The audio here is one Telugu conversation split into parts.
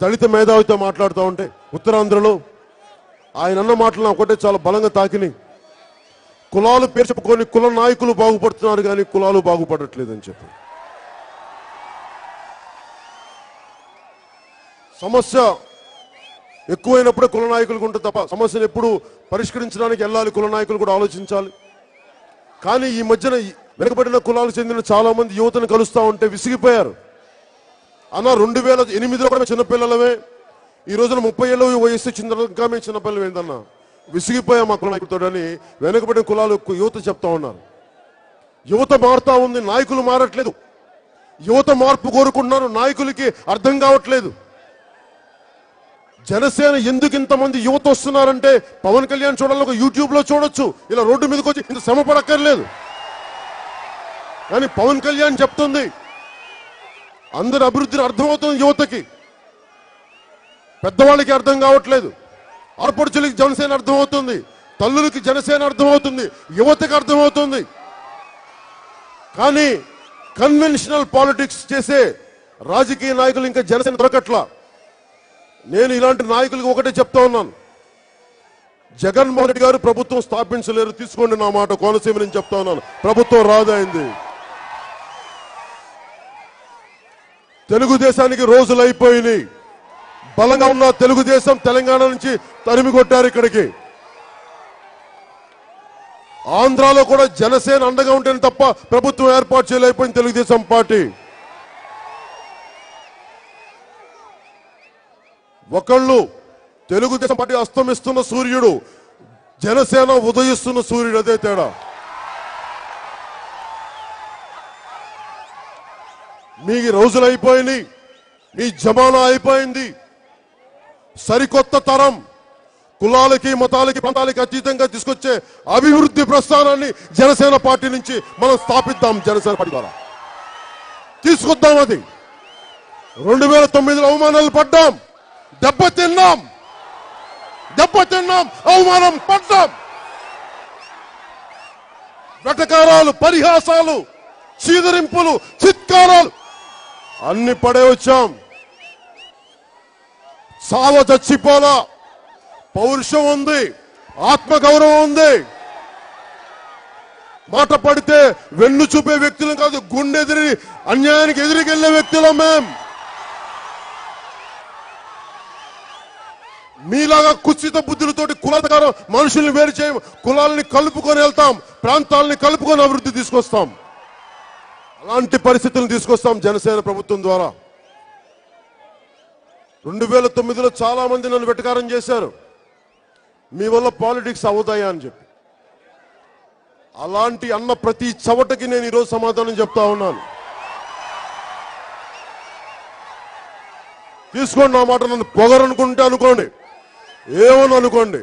దళిత మేధావితో మాట్లాడుతూ ఉంటే ఉత్తరాంధ్రలో ఆయన అన్న మాటలు ఒకటే చాలా బలంగా తాకినాయి. కులాలు పేరు చెప్పుకొని కుల నాయకులు బాగుపడుతున్నారు కానీ కులాలు బాగుపడట్లేదని చెప్పి. సమస్య ఎక్కువైనప్పుడే కుల నాయకులకు ఉంటుంది తప్ప సమస్యను ఎప్పుడు పరిష్కరించడానికి వెళ్ళాలి కుల నాయకులు కూడా ఆలోచించాలి. కానీ ఈ మధ్యన వెనుకబడిన కులాలు చెందిన చాలా మంది యువతను కలుస్తా ఉంటే విసిగిపోయారు. అన్న రెండు వేల ఎనిమిదిలో కూడా మేము చిన్నపిల్లలమే. ఈ రోజున ముప్పై ఏళ్ళు వయస్సు చిన్న ఇంకా మేము చిన్నపిల్లలు ఏంటన్నా విసిగిపోయా మా కుల అని వెనుకబడిన కులాలు యువత చెప్తా ఉన్నారు. యువత మారుతా ఉంది నాయకులు మారట్లేదు. యువత మార్పు కోరుకుంటున్నారు నాయకులకి అర్థం కావట్లేదు. జనసేన ఎందుకు ఇంతమంది యువత వస్తున్నారంటే పవన్ కళ్యాణ్ చూడాలి ఒక యూట్యూబ్లో చూడొచ్చు. ఇలా రోడ్డు మీదకి వచ్చి ఇంత శ్రమ పడక్కర్లేదు. కానీ పవన్ కళ్యాణ్ చెప్తుంది అందరి అభివృద్ధిని అర్థమవుతుంది యువతకి. పెద్దవాళ్ళకి అర్థం కావట్లేదు. ఆర్పడుచులకి జనసేన అర్థమవుతుంది. తల్లులకి జనసేన అర్థమవుతుంది. యువతకి అర్థమవుతుంది. కానీ కన్వెన్షనల్ పాలిటిక్స్ చేసే రాజకీయ నాయకులు ఇంకా జనసేన దొరకట్లా. నేను ఇలాంటి నాయకులకు ఒకటే చెప్తా ఉన్నాను. జగన్మోహన్ రెడ్డి గారు ప్రభుత్వం స్థాపించలేరు. తీసుకోండి నా మాట. కోనసీమ నుంచి చెప్తా ఉన్నాను. ప్రభుత్వం రాదైంది. తెలుగుదేశానికి రోజులు అయిపోయినాయి బలంగా ఉన్న తెలుగుదేశం తెలంగాణ నుంచి తరిమి కొట్టారు ఇక్కడికి. ఆంధ్రాలో కూడా జనసేన అండగా ఉంటేనే తప్ప ప్రభుత్వం ఏర్పాటు చేయలేకపోయింది తెలుగుదేశం పార్టీ. ఒకళ్ళు తెలుగుదేశం పార్టీ అస్తమిస్తున్న సూర్యుడు జనసేన ఉదయిస్తున్న సూర్యుడు అదే తేడా. మీ రోజులు అయిపోయినాయి. మీ జమానా అయిపోయింది. సరికొత్త తరం కులాలకి మతాలకి ప్రాంతాలకి అతీతంగా తీసుకొచ్చే అభివృద్ధి ప్రస్థానాన్ని జనసేన పార్టీ నుంచి మనం స్థాపిద్దాం జనసేన పార్టీ ద్వారా. తీసుకొద్దాం అది. రెండు వేల తొమ్మిదిలో అవమానాలు పడ్డాం. దెబ్బతిన్నాం దెబ్బతిన్నాం అవమానం పడ్డాం. వెటకారాలు పరిహాసాలు చీదరింపులు చిత్కారాలు అన్ని పడే వచ్చాం. సావ చచ్చిపోలా పౌరుషం ఉంది ఆత్మగౌరవం ఉంది. మాట పడితే వెన్ను చూపే వ్యక్తులం కాదు గుండెదిరి అన్యాయానికి ఎదురుకెళ్ళే వ్యక్తులం మేం. మీలాగా కుచిత బుద్ధులతోటి కులతకారం మనుషుల్ని వేరు చేయం కులాలని కలుపుకొని వెళ్తాం ప్రాంతాలని కలుపుకొని అభివృద్ధి తీసుకొస్తాం. అలాంటి పరిస్థితులను తీసుకొస్తాం జనసేన ప్రభుత్వం ద్వారా. రెండు వేల తొమ్మిదిలో చాలామంది నన్ను వెటకారం చేశారు. మీ వల్ల పాలిటిక్స్ అవుతాయా అని చెప్పి. అలాంటి అన్న ప్రతి చవటకి నేను ఈరోజు సమాధానం చెప్తా ఉన్నాను. తీసుకోండి నా మాట నన్ను పొగరనుకుంటే అనుకోండి. ఏమని అనుకోండి.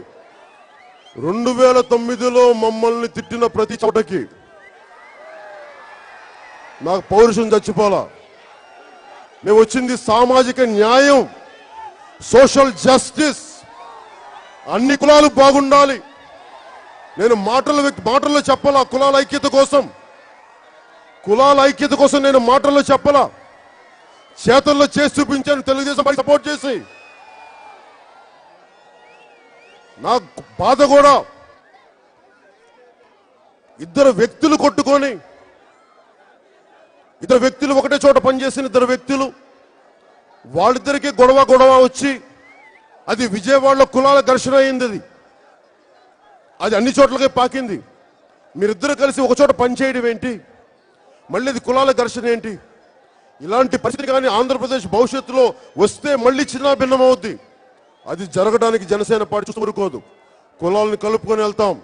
రెండు వేల తొమ్మిదిలో మమ్మల్ని తిట్టిన ప్రతి చోటకి నాకు పౌరుషం చచ్చిపోలా మేము వచ్చింది సామాజిక న్యాయం సోషల్ జస్టిస్ అన్ని కులాలు బాగుండాలి. నేను మాటల వ్యక్తి మాటల్లో చెప్పాలా? కులాల ఐక్యత కోసం. కులాల ఐక్యత కోసం నేను మాటల్లో చెప్పాలా? చేతల్లో చేసి చూపించాను తెలుగుదేశం పార్టీ సపోర్ట్ చేసి. నా బాధ కూడా. ఇద్దరు వ్యక్తులు కొట్టుకొని ఇద్దరు వ్యక్తులు ఒకటే చోట పనిచేసిన ఇద్దరు వ్యక్తులు వాళ్ళిద్దరికి గొడవ గొడవ వచ్చి అది విజయవాడలో కులాల ఘర్షణ అయింది అది. అది అన్ని చోట్లకే పాకింది. మీరిద్దరు కలిసి ఒక చోట పనిచేయడం ఏంటి? మళ్ళీ అది కులాల ఘర్షణ ఏంటి? ఇలాంటి పరిస్థితి కానీ ఆంధ్రప్రదేశ్ భవిష్యత్తులో వస్తే మళ్ళీ చిన్న భిన్నమవుద్ది అది జరగడానికి జనసేన పార్టీ చూసుకోదు కులాలను కలుపుకొని వెళ్తాం.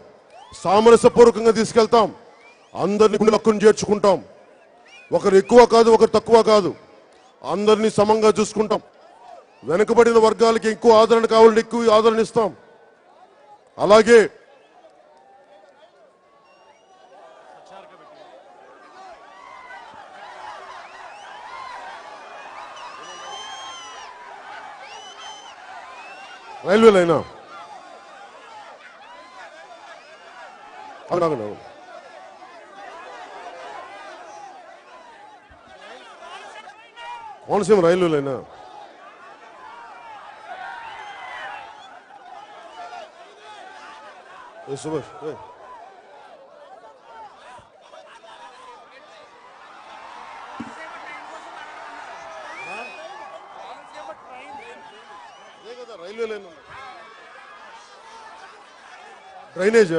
సామరస్యపూర్వకంగా తీసుకెళ్తాం. అందరిని గుండె హక్కును చేర్చుకుంటాం. ఒకరు ఎక్కువ కాదు ఒకరు తక్కువ కాదు. అందరినీ సమంగా చూసుకుంటాం. వెనుకబడిన వర్గాలకి ఎక్కువ ఆదరణ కావాలంటే ఎక్కువ ఆదరణ ఇస్తాం. అలాగే రైల్వే లైనా मनुष्य rail railway drainage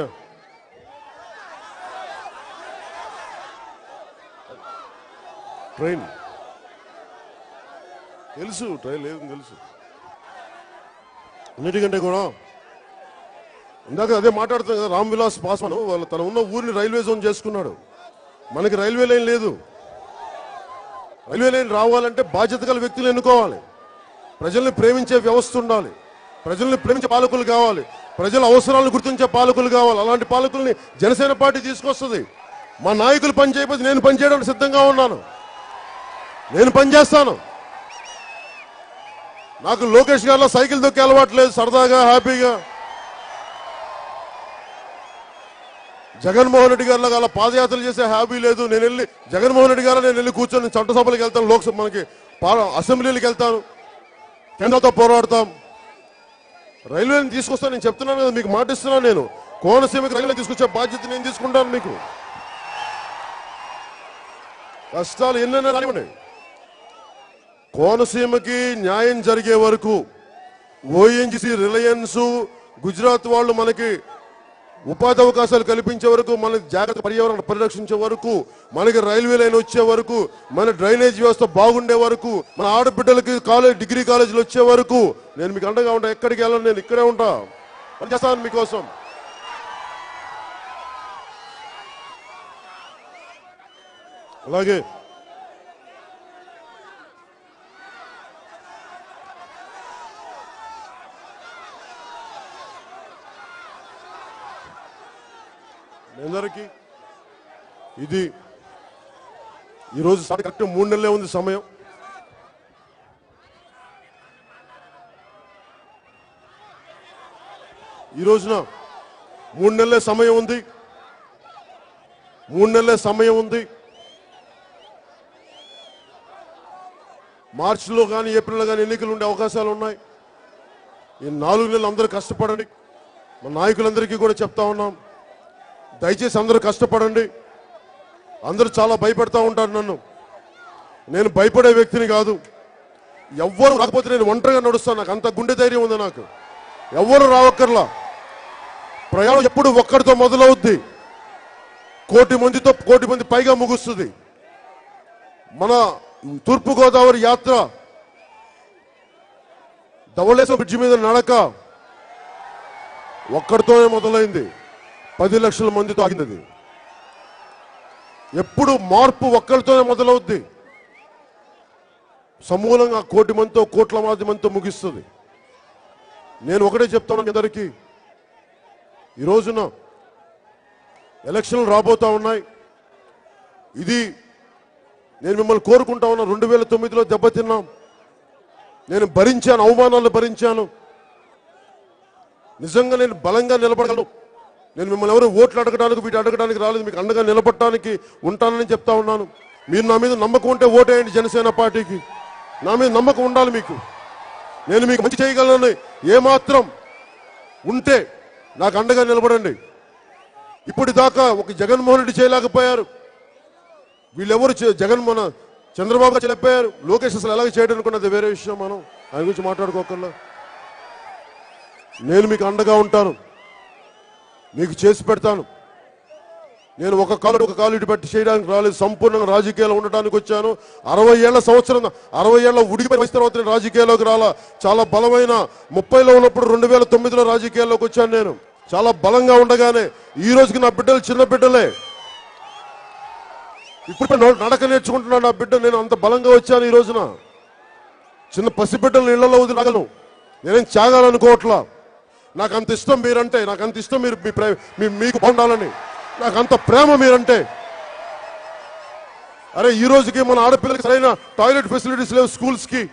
train right. తెలుసు ట్రైన్ లేదని తెలుసు. అన్నిటికంటే కూడా ఇందాక అదే మాట్లాడుతాం కదా రామ్ విలాస్ పాస్వాన్ వాళ్ళ తన ఉన్న ఊరిని రైల్వే జోన్ చేసుకున్నాడు. మనకి రైల్వే లైన్ లేదు. రైల్వే లైన్ రావాలంటే బాధ్యత గల వ్యక్తులు ఎన్నుకోవాలి. ప్రజల్ని ప్రేమించే వ్యవస్థ ఉండాలి. ప్రజల్ని ప్రేమించే పాలకులు కావాలి. ప్రజల అవసరాలను గుర్తించే పాలకులు కావాలి. అలాంటి పాలకుల్ని జనసేన పార్టీ తీసుకొస్తుంది. మా నాయకులు పని చేయకపోతే నేను పనిచేయడానికి సిద్ధంగా ఉన్నాను. నేను పని చేస్తాను నాకు లోకేష్ గారిలో సైకిల్ దొక్కే అలవాటు లేదు సరదాగా హ్యాపీగా. జగన్మోహన్ రెడ్డి గారిలో అలా పాదయాత్రలు చేసే హ్యాపీ లేదు. నేను వెళ్ళి జగన్మోహన్ రెడ్డి గారు నేను వెళ్ళి కూర్చొని చట్టసభలకు వెళ్తాను లోక్సభ మనకి అసెంబ్లీలకు వెళ్తాను. కేంద్రంతో పోరాడతాం. రైల్వేని తీసుకొస్తాను నేను చెప్తున్నాను కదా మీకు మాటిస్తున్నాను నేను. కోనసీమకి రైల్వే తీసుకొచ్చే బాధ్యత నేను తీసుకుంటాను మీకు. కష్టాలు ఎన్నైనా రానివ్వండి. కోనసీమకి న్యాయం జరిగే వరకు ఓఎన్జిసి రిలయన్స్ గుజరాత్ వాళ్ళు మనకి ఉపాధి అవకాశాలు కల్పించే వరకు మన జాగ్రత్త పర్యావరణ పరిరక్షించే వరకు మనకి రైల్వే లైన్ వచ్చే వరకు మన డ్రైనేజ్ వ్యవస్థ బాగుండే వరకు మన ఆడబిడ్డలకి కాలేజ్ డిగ్రీ కాలేజీలు వచ్చే వరకు నేను మీకు అండగా ఉంటా. ఎక్కడికి వెళ్ళను నేను ఇక్కడే ఉంటా. పనిచేస్తాను మీకోసం. అలాగే అందరికీ ఇది ఈరోజు కరెక్ట్ మూడు నెలలే ఉంది సమయం. ఈ రోజున మూడు నెలలే సమయం ఉంది. మూడు నెలలే సమయం ఉంది. మార్చిలో కానీ ఏప్రిల్లో కానీ ఎన్నికలు ఉండే అవకాశాలు ఉన్నాయి. ఈ నాలుగు నెలలు అందరూ కష్టపడండి. మా నాయకులందరికీ కూడా చెప్తా ఉన్నాం. దయచేసి అందరూ కష్టపడండి. అందరూ చాలా భయపెడతా ఉంటారు నన్ను. నేను భయపడే వ్యక్తిని కాదు. ఎవ్వరు రాకపోతే నేను ఒంటరిగా నడుస్తాను నాకు అంత గుండె ధైర్యం ఉంది నాకు. ఎవ్వరు రావక్కర్లా. ప్రయాణం ఎప్పుడు ఒక్కడితో మొదలవుద్ది. కోటి మందితో కోటి మంది పైగా ముగుస్తుంది. మన తూర్పుగోదావరి యాత్ర ధవళేశ్వర బ్రిడ్జి మీద నడక ఒక్కడితోనే మొదలైంది. పది లక్షల మందితో ఆగింది ఎప్పుడు మార్పు ఒక్కరితోనే మొదలవుద్ది. సమూలంగా కోటి మందితో కోట్ల మంది మందితో ముగిస్తుంది. నేను ఒకటే చెప్తాను అందరికీ. ఈ రోజున ఎలక్షన్లు రాబోతా ఉన్నాయి. ఇది నేను మిమ్మల్ని కోరుకుంటా ఉన్నా. రెండు వేల తొమ్మిదిలో దెబ్బతిన్నాం. నేను భరించాను అవమానాలు భరించాను. నిజంగా నేను బలంగా నిలబడగలను. నేను మిమ్మల్ని ఎవరు ఓట్లు అడగడానికి వీటి అడగడానికి రాలేదు. మీకు అండగా నిలబడటానికి ఉంటానని చెప్తా ఉన్నాను. మీరు నా మీద నమ్మకం ఉంటే ఓటేయండి జనసేన పార్టీకి. నా మీద నమ్మకం ఉండాలి మీకు. నేను మీకు మంచి చేయగలను ఏమాత్రం ఉంటే నాకు అండగా నిలబడండి. ఇప్పటిదాకా ఒక జగన్మోహన్ రెడ్డి చేయలేకపోయారు. వీళ్ళెవరు చే- జగన్ చంద్రబాబు గారు చెప్పారు లోకేష్ అసలు ఎలాగ చేయడం అనుకున్నది వేరే విషయం మనం. ఆయన గురించి మాట్లాడుకోకుండా. నేను మీకు అండగా ఉంటాను. మీకు చేసి పెడతాను. నేను ఒక కాలు ఒక కాలు ఇటు పెట్టి చేయడానికి రాలేదు. సంపూర్ణంగా రాజకీయాలు ఉండడానికి వచ్చాను. అరవై ఏళ్ళ సంవత్సరం అరవై ఏళ్ళ ఉడిగిపోయిన తర్వాత నేను రాజకీయాల్లోకి రాలా. చాలా బలమైన ముప్పైలో ఉన్నప్పుడు రెండు వేల తొమ్మిదిలో రాజకీయాల్లోకి వచ్చాను నేను. చాలా బలంగా ఉండగానే ఈ రోజుకి నా బిడ్డలు చిన్న బిడ్డలే. ఇప్పుడు నడక నేర్చుకుంటున్నాను నా బిడ్డ. నేను అంత బలంగా వచ్చాను ఈ రోజున. చిన్న పసిబిడ్డలు ఇళ్ళలో వదిలగలను. నేనేం త్యాగాలనుకోవట్లా. నాకు అంత ఇష్టం మీరంటే నాకు అంత ఇష్టం మీరు మీ ప్రే- మీ- మీకు బాగుండాలని. నాకు అంత ప్రేమ మీరంటే. అరే ఈ రోజుకి మన ఆడపిల్లలకి సరైన టాయిలెట్ ఫెసిలిటీస్ లేవు స్కూల్స్కి.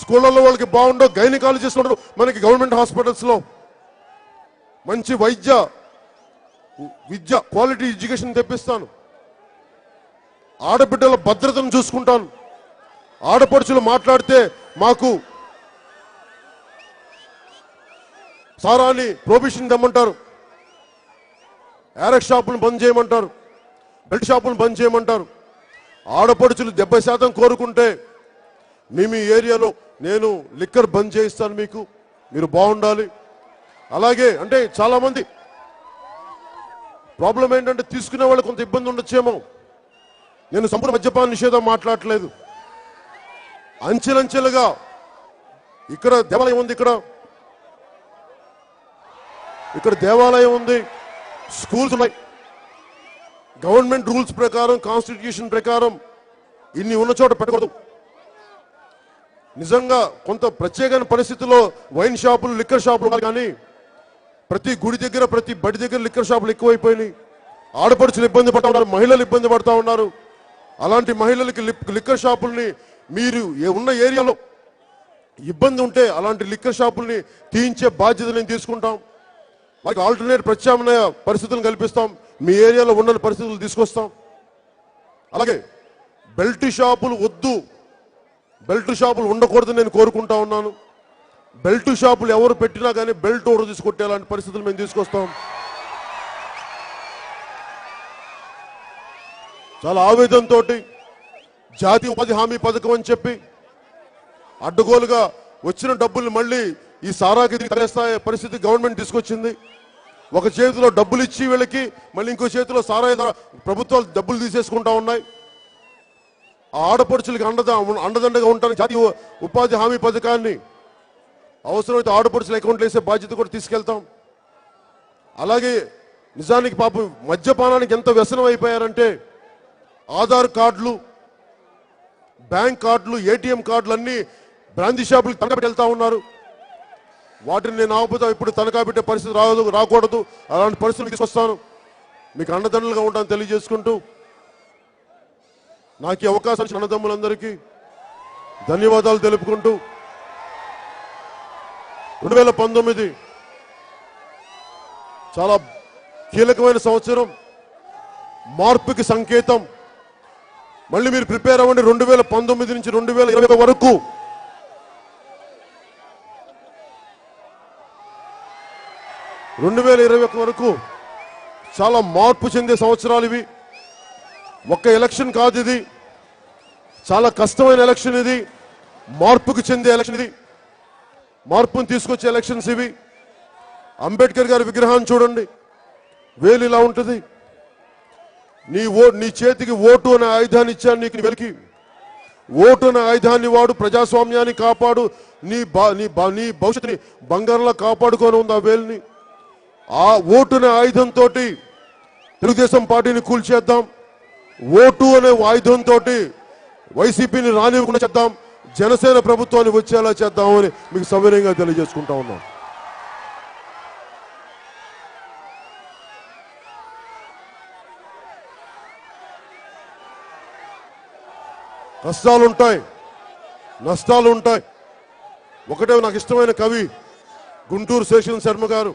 స్కూళ్ళల్లో వాళ్ళకి బాగుండవు గైనకాలజిస్ట్ ఉండరు. మనకి గవర్నమెంట్ హాస్పిటల్స్లో మంచి వైద్య విద్య క్వాలిటీ ఎడ్యుకేషన్ తెప్పిస్తాను. ఆడబిడ్డల భద్రతను చూసుకుంటాను. ఆడపడుచులు మాట్లాడితే మాకు సారాన్ని ప్రొబిషన్ తెమ్మంటారు. యారక్ షాపులను బంద్ చేయమంటారు. బెల్ట్ షాపులను బంద్ చేయమంటారు. ఆడపడుచులు డెబ్బై శాతం కోరుకుంటే మీ మీ ఏరియాలో నేను లిక్కర్ బంద్ చేయిస్తాను మీకు. మీరు బాగుండాలి. అలాగే అంటే చాలామంది ప్రాబ్లం ఏంటంటే తీసుకునే వాళ్ళు కొంత ఇబ్బంది ఉండొచ్చేమో. నేను సంపూర్ణ మద్యపాన నిషేధం మాట్లాడట్లేదు. అంచెలంచెలుగా ఇక్కడ దేవాలయం ఉంది ఇక్కడ. ఇక్కడ దేవాలయం ఉంది. స్కూల్స్ ఉన్నాయి. గవర్నమెంట్ రూల్స్ ప్రకారం కాన్స్టిట్యూషన్ ప్రకారం ఇన్ని ఉన్న చోట పెట్టకూడదు. నిజంగా కొంత ప్రత్యేకమైన పరిస్థితుల్లో వైన్ షాపులు లిక్కర్ షాపులు కానీ ప్రతి గుడి దగ్గర ప్రతి బడి దగ్గర లిక్కర్ షాపులు ఎక్కువైపోయినాయి. ఆడపడుచులు ఇబ్బంది పడతా ఉన్నారు మహిళలు ఇబ్బంది పడతా ఉన్నారు. అలాంటి మహిళలకి లిప్- లిక్కర్ షాపుల్ని మీరు ఏ- ఉన్న ఏరియాలో ఇబ్బంది ఉంటే అలాంటి లిక్కర్ షాపుల్ని తీయించే బాధ్యత నేను తీసుకుంటాం. మాకు ఆల్టర్నేట్ ప్రత్యామ్నాయ పరిస్థితులను కల్పిస్తాం. మీ ఏరియాలో ఉండని పరిస్థితులు తీసుకొస్తాం. అలాగే బెల్ట్ షాపులు వద్దు. బెల్ట్ షాపులు ఉండకూడదని నేను కోరుకుంటా ఉన్నాను. బెల్ట్ షాపులు ఎవరు పెట్టినా కానీ బెల్ట్ ఓడర్ తీసుకొట్టేలాంటి పరిస్థితులు మేము తీసుకొస్తాం. చాలా ఆవేదంతో జాతీయ ఉపాధి హామీ పథకం అని చెప్పి అడ్డగోలుగా వచ్చిన డబ్బులు మళ్ళీ ఈ సారాకి తలేస్తాయ పరిస్థితి గవర్నమెంట్ తీసుకొచ్చింది. ఒక చేతిలో డబ్బులు ఇచ్చి వీళ్ళకి మళ్ళీ ఇంకో చేతిలో సారా ప్రభుత్వాలు డబ్బులు తీసేసుకుంటా ఉన్నాయి. ఆ ఆడపడుచులకి అండద అండదండగా ఉంటాను జాతీయ ఉపాధి హామీ పథకాన్ని అవసరమైతే ఆడపడుచుల అకౌంట్లు వేసే బాధ్యత కూడా తీసుకెళ్తాం. అలాగే నిజానికి పాపం మద్యపానానికి ఎంత వ్యసనం అయిపోయారంటే ఆధార్ కార్డులు బ్యాంక్ కార్డులు ఏటీఎం కార్డులు అన్నీ బ్రాందీ షాపులకు తగ్గబెట్టి వెళ్తా ఉన్నారు. వాటిని నేను ఆపుతా ఇప్పుడు తనఖా పెట్టే పరిస్థితి రాదు రాకూడదు. అలాంటి పరిస్థితులు తీసుకొస్తాను. మీకు అన్నదండ్రులుగా ఉంటాను తెలియజేసుకుంటూ నాకు ఈ అవకాశం ఇచ్చిన అన్నదమ్ములందరికీ ధన్యవాదాలు తెలుపుకుంటూ రెండు వేల పంతొమ్మిది చాలా కీలకమైన సంవత్సరం మార్పుకి సంకేతం. మళ్ళీ మీరు ప్రిపేర్ అవ్వండి. రెండు వేల పంతొమ్మిది నుంచి రెండు వేల ఇరవై వరకు రెండు వేల ఇరవై ఒక వరకు చాలా మార్పు చెందే సంవత్సరాలు ఇవి. ఒక్క ఎలక్షన్ కాదు ఇది. చాలా కష్టమైన ఎలక్షన్ ఇది. మార్పుకు చెందే ఎలక్షన్ ఇది. మార్పును తీసుకొచ్చే ఎలక్షన్స్ ఇవి. అంబేద్కర్ గారి విగ్రహాన్ని చూడండి. వేలు ఇలా ఉంటుంది. నీ ఓ నీ చేతికి ఓటు అనే ఆయుధాన్ని ఇచ్చాను నీకు వెలికి. ఓటు అనే ఆయుధాన్ని వాడు ప్రజాస్వామ్యాన్ని కాపాడు. నీ బా నీ బా నీ భవిష్యత్తుని బంగారంలో కాపాడుకొని ఉంది ఆ వేలుని. ఆ ఓటు అనే ఆయుధంతో తెలుగుదేశం పార్టీని కూల్చేద్దాం ఓటు అనే ఆయుధంతో వైసీపీని రానివ్వకుండా చేద్దాం. జనసేన ప్రభుత్వాన్ని వచ్చేలా చేద్దామని మీకు సవినయంగా తెలియజేసుకుంటా ఉన్నాం. కష్టాలుంటాయి నష్టాలు ఉంటాయి ఒకటే నాకు ఇష్టమైన కవి గుంటూరు శేషన్ శర్మ గారు.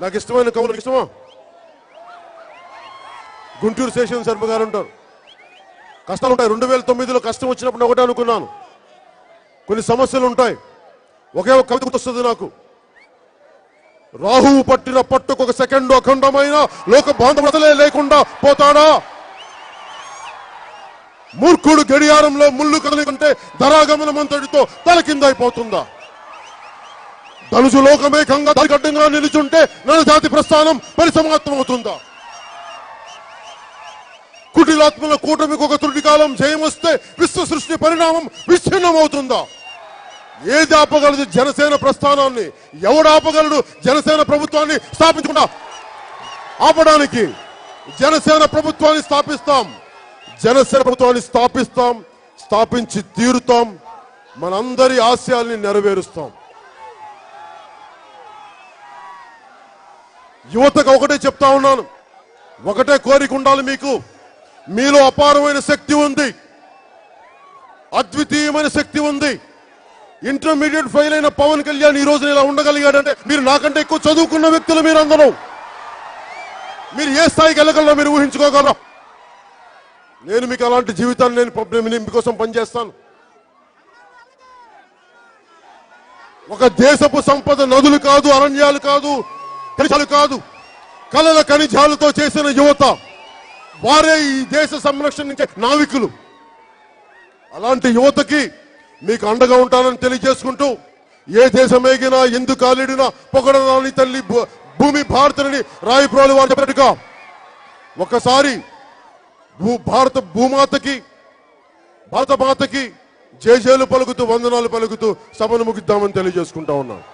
నాకు ఇష్టమైన కవులకు ఇష్టమా? గుంటూరు శేషన్ శర్మ గారు ఉంటారు. కష్టాలు ఉంటాయి రెండు వేల తొమ్మిదిలో కష్టం వచ్చినప్పుడు ఒకటే అనుకున్నాను. కొన్ని సమస్యలు ఉంటాయి. ఒకే ఒక కవిత గుర్తొస్తుంది నాకు. రాహువు పట్టిన పట్టుకు ఒక సెకండ్ అఖండమైన లోక బాంధవతలే లేకుండా పోతాడా? మూర్ఖుడు గడియారంలో ముళ్ళు కదలికంటే ధరాగమనమంతటితో తల కింద అయిపోతుందా? ధనుసు లోకమేకంగా దారిగడ్డంగా నిలుచుంటే నల్ల జాతి ప్రస్థానం పరిసమాప్తమవుతుందా? కుటిలాత్మల కూటమికి ఒక తృటికాలం జయమొస్తే విశ్వ సృష్టి పరిణామం విచ్ఛిన్నం అవుతుందా ఏది ఆపగలదు జనసేన ప్రస్థానాన్ని? ఎవడు ఆపగలడు జనసేన ప్రభుత్వాన్ని స్థాపించకుండా ఆపడానికి జనసేన ప్రభుత్వాన్ని స్థాపిస్తాం. జనసేన ప్రభుత్వాన్ని స్థాపిస్తాం స్థాపించి తీరుతాం మనందరి ఆశయాల్ని నెరవేరుస్తాం. యువతకు ఒకటే చెప్తా ఉన్నాను. ఒకటే కోరిక ఉండాలి మీకు. మీలో అపారమైన శక్తి ఉంది. అద్వితీయమైన శక్తి ఉంది. ఇంటర్మీడియట్ ఫెయిల్ అయిన పవన్ కళ్యాణ్ ఈ రోజున ఇలా ఉండగలిగాడంటే మీరు నాకంటే ఎక్కువ చదువుకున్న వ్యక్తులు మీరు అందరూ మీరు ఏ స్థాయికి వెళ్ళగలరో మీరు ఊహించుకోగలరా? నేను మీకు అలాంటి జీవితాన్ని నేను నేను మీకోసం పనిచేస్తాను. ఒక దేశపు సంపద నదులు కాదు అరణ్యాలు కాదు ఖనిజాలు కాదు. కళల ఖనిజాలతో చేసిన యువత వారే ఈ దేశ సంరక్షణకి నావికులు. అలాంటి యువతకి మీకు అండగా ఉంటానని తెలియజేసుకుంటూ ఏ దేశమేగినా ఎందుకు కాలిడినా పొగడరాని తల్లి భూ- భూమి భారతని రాయిప్రోలు వారు చెప్పినట్టుగా ఒకసారి భూ భారత భూమాతకి భారత మాతకి జేజేలు పలుకుతూ వందనాలు పలుకుతూ సభను ముగిద్దామని తెలియజేసుకుంటా ఉన్నాను.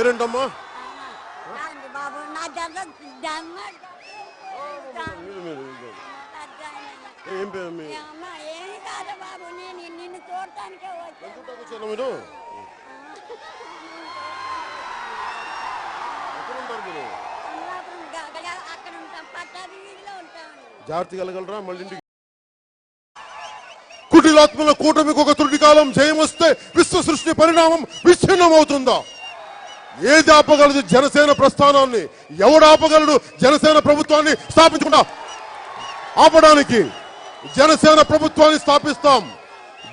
పేరేంటమ్మా? రాండి బాబు నా దగ్గర దమ్మ ఏం పేరు మీ? అమ్మ ఏమి కాదు బాబు నేను నిన్ను చూడటానికే వచ్చాను ఎంతకు వచ్చారు మీరు? ఎక్కడ ఉంటారు మీరు? అమలాపురం గగడ అక్కడ ఉంటాం పట్టాది వీధిలో ఉంటామండి జాగ్రత్త కలగలరా మళ్ళీ ఇంటికి కుటిలాత్మల కూటమికి ఒక త్రుటి కాలం జయమొస్తే విశ్వ సృష్టి పరిణామం విచ్ఛిన్నం అవుతుందా ఏది ఆపగలదు జనసేన ప్రస్థానాన్ని? ఎవడు ఆపగలడు జనసేన ప్రభుత్వాన్ని స్థాపించకుండా ఆపడానికి జనసేన ప్రభుత్వాన్ని స్థాపిస్తాం.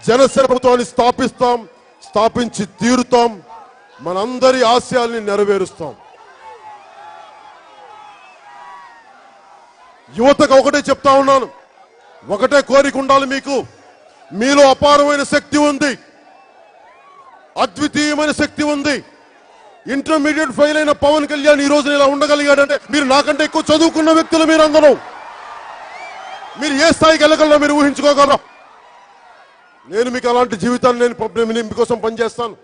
జనసేన ప్రభుత్వాన్ని స్థాపిస్తాం స్థాపించి తీరుతాం మనందరి ఆశయాల్ని నెరవేరుస్తాం. యువతకు ఒకటే చెప్తా ఉన్నాను. ఒకటే కోరిక ఉండాలి మీకు. మీలో అపారమైన శక్తి ఉంది. అద్వితీయమైన శక్తి ఉంది. ఇంటర్మీడియట్ ఫెయిల్ అయిన పవన్ కళ్యాణ్ ఈ రోజున ఇలా ఉండగలిగాడంటే మీరు నాకంటే ఎక్కువ చదువుకున్న వ్యక్తులు మీరు అందరూ మీరు ఏ స్థాయికి వెళ్ళగలరో మీరు ఊహించుకోగలరా? నేను మీకు అలాంటి జీవితాన్ని నేను నేను మీకోసం పనిచేస్తాను.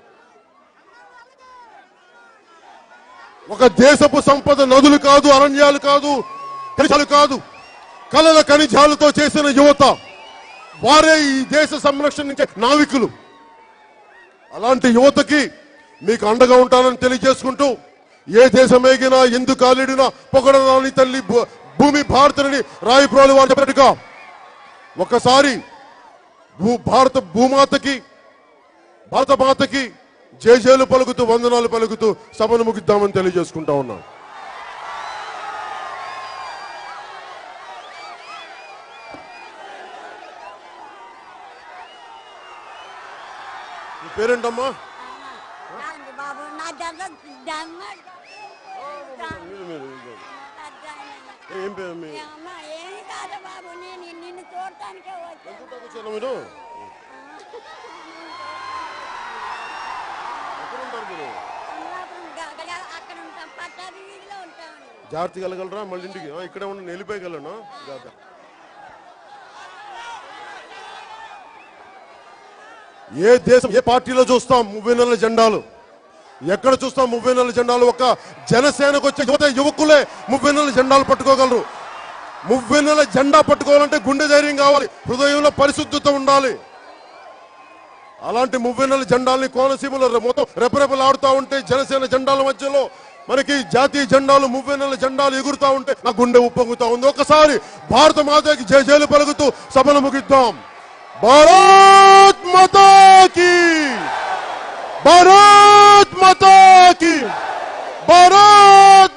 ఒక దేశపు సంపద నదులు కాదు అరణ్యాలు కాదు ఖనిజాలు కాదు కలల ఖనిజాలతో చేసిన యువత వారే ఈ దేశ సంరక్షణ నావికులు. అలాంటి యువతకి మీకు అండగా ఉంటానని తెలియజేసుకుంటూ ఏ దేశమేగినా ఎందుకు కాలిడినా పొగడరాని తల్లి భూ- భూమి భారతని రాయిప్రోలు వారు ఒకసారి భూ భారత భూమాతకి భారత మాతకి జేజేలు పలుకుతూ వందనాలు పలుకుతూ సభను ముగిద్దామని తెలియజేసుకుంటా ఉన్నాం. మీ పేరేంటమ్మా రాండి బాబు నా దగ్గర దమ్మ ఏం పేరు ఏమి కాదు బాబు నేను నిన్ను చూడటానికే వచ్చాను మీరు? ఎక్కడ ఉంటారు మీరు? అమలాపురం గగడ అక్కడ ఉంటాం పట్టాది వీధిలో ఉంటామండి జాగ్రత్త వెళ్ళగలరా? మళ్ళీ ఇంటికి? ఇక్కడే ఉండి వెళ్ళిపోయగలను జాగ్రత్త. ఏ దేశం ఏ పార్టీలో చూస్తాం? ముప్పై నెలల జెండాలు. ఎక్కడ చూస్తాం ముప్పై నెలల జెండాలు ఒక జనసేనకు వచ్చే యువత యువకులే ముప్పై నెలల జెండాలు పట్టుకోగలరు. ముప్పై నెలల జెండా పట్టుకోవాలంటే గుండె ధైర్యం కావాలి హృదయంలో పరిశుద్ధత ఉండాలి. అలాంటి ముప్పై నెలల జెండాల్ని కోనసీమలో మొత్తం రెపరెపలాడుతూ ఉంటే జనసేన జెండాల మధ్యలో మనకి జాతీయ జెండాలు ముప్పై నెలల జెండాలు ఎగురుతా ఉంటే నా గుండె ఉప్పొంగుతా ఉంది. ఒకసారి భారత మాతకి జయజేలు పలుకుతూ సభను ముగిద్దాం. భారత్ మాతాకి! భారత్ మాతాకి భారత్